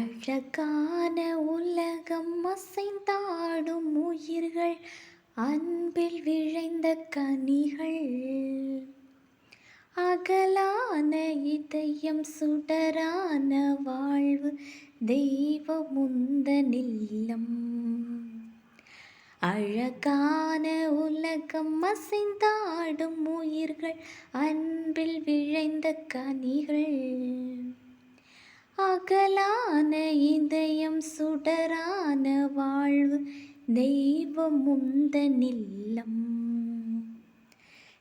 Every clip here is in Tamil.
அழகான உலகம் அசைந்தாடும் உயிர்கள் அன்பில் விழைந்த கனிகள். அகலான இதயம் சுடரான வாழ்வு தெய்வ முந்த நில்லம் அழகான உலகம் அசைந்தாடும் உயிர்கள் அன்பில் விழைந்த கனிகள். அகலான இதயம் சுடரான வாழ்வு தெய்வம் உந்த நில்லம்.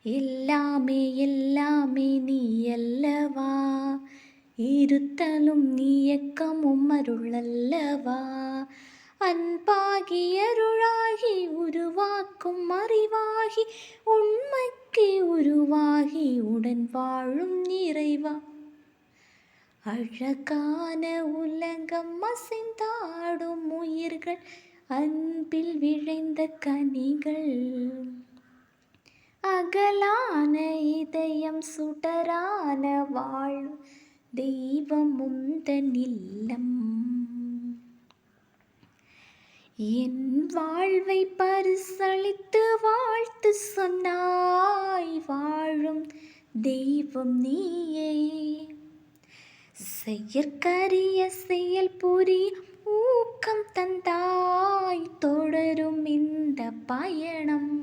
எல்லாமே எல்லாமே நீ அல்லவா? இருத்தலும் இயக்கமும் அருளல்லவா அன்பாகி அருளாகி உருவாக்கும் அறிவாகி உண்மைக்கு உருவாகி உடன் வாழும் நிறைவா அழகான உலகம் அசைந்தாடும் உயிர்கள் அன்பில் விழைந்த கனிகள். அகலான இதயம் சுடரான வாழ் தெய்வம் முந்த நில்லம் என் வாழ்வை பரிசளித்து வாழ்த்து சொன்னாய் வாழும் தெய்வம் நீயே. செயற்கரிய செயல் புரி ஊக்கம் தந்தாய் தொடரும் இந்த பயணம்.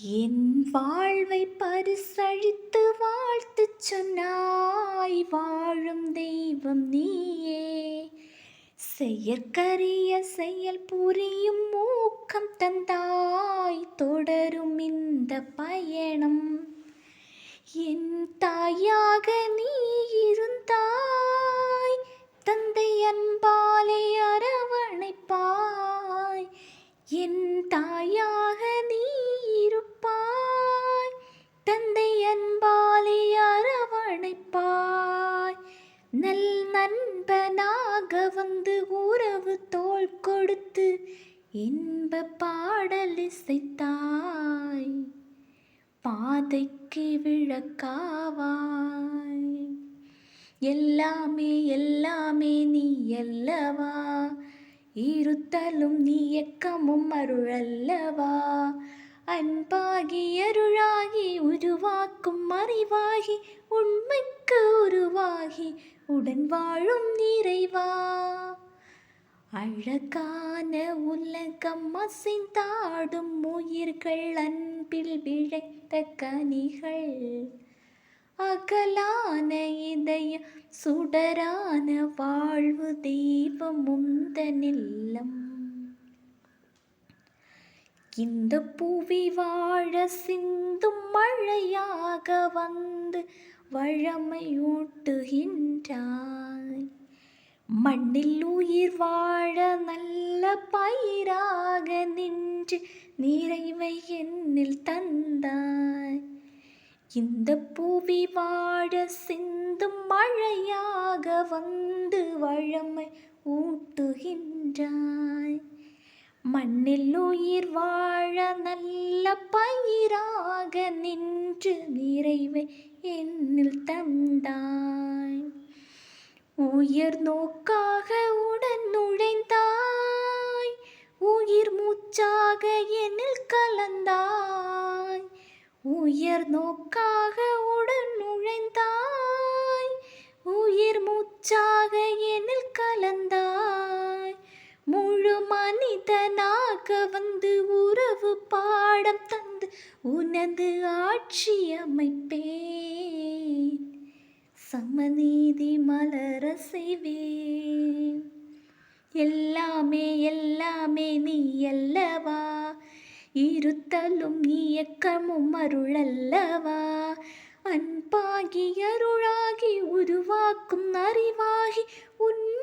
என் வாழ்வை பரிசழித்து வாழ்த்து சொன்னாய் வாழும் தெய்வம் நீயே. செயற்கரிய செயல் புரியும் ஊக்கம் தந்தாய் தொடரும் இந்த பயணம். என் தாயாக நீ இருந்தாய். தந்தை அன்பாலே அரவணைப்பாய். என் தாயாக நீ இருப்பாய். தந்தை அன்பாலே அரவணைப்பாய். நல் நண்பனாக வந்து உறவு தோல் கொடுத்து இன்ப பாடல் இசைத்தாய். பாதைக்கு விளக்காவாய். எல்லாமே எல்லாமே நீ அல்லவா? இருத்தலும் நீ எக்கமும் அருளல்லவா? அன்பாகி அருளாகி உருவாக்கும் அறிவாகி உண்மைக்கு உருவாகி உடன் வாழும் நிறைவா? அழகான உலகம் அசைந்தாடும் உயிர்கள் அன்பில் விழைத்த கனிகள். அகலான இதய சுடரான வாழ்வு தெய்வம் உந்த நில்லம் இந்த புவி வாழ சிந்தும் மழையாக வந்து வழமையூட்டுகின்றாய். மண்ணில் உயிர் வாழ பயிராக நின்று நிறைவை என்னில் தந்தாய். இந்த புவி வாழ சிந்தும் மழையாக வந்து வழமை ஊட்டுகின்றாய். மண்ணில் உயிர் வாழ நல்ல பயிராக நின்று நிறைவை என்னில் தந்தாய். உயர் நோக்காக உடன் நுழைந்தாய். மூச்சாக என்னில் கலந்தாய். உயர் நோக்காக உடன் நுழைந்தாய். உயிர் மூச்சாக என்னில் கலந்தாய். முழு மனிதனாக வந்து உறவு பாடம் தந்து உனது ஆட்சி அமைப்பேன். சமநீதி மலர செய்வேன். எல்லாமே எல்லாமே நீ அல்லவா இருத்தலும் இயக்கமும் அருளல்லவா? அன்பாகி அருளாகி உருவாக்கும் அறிவாகி உன்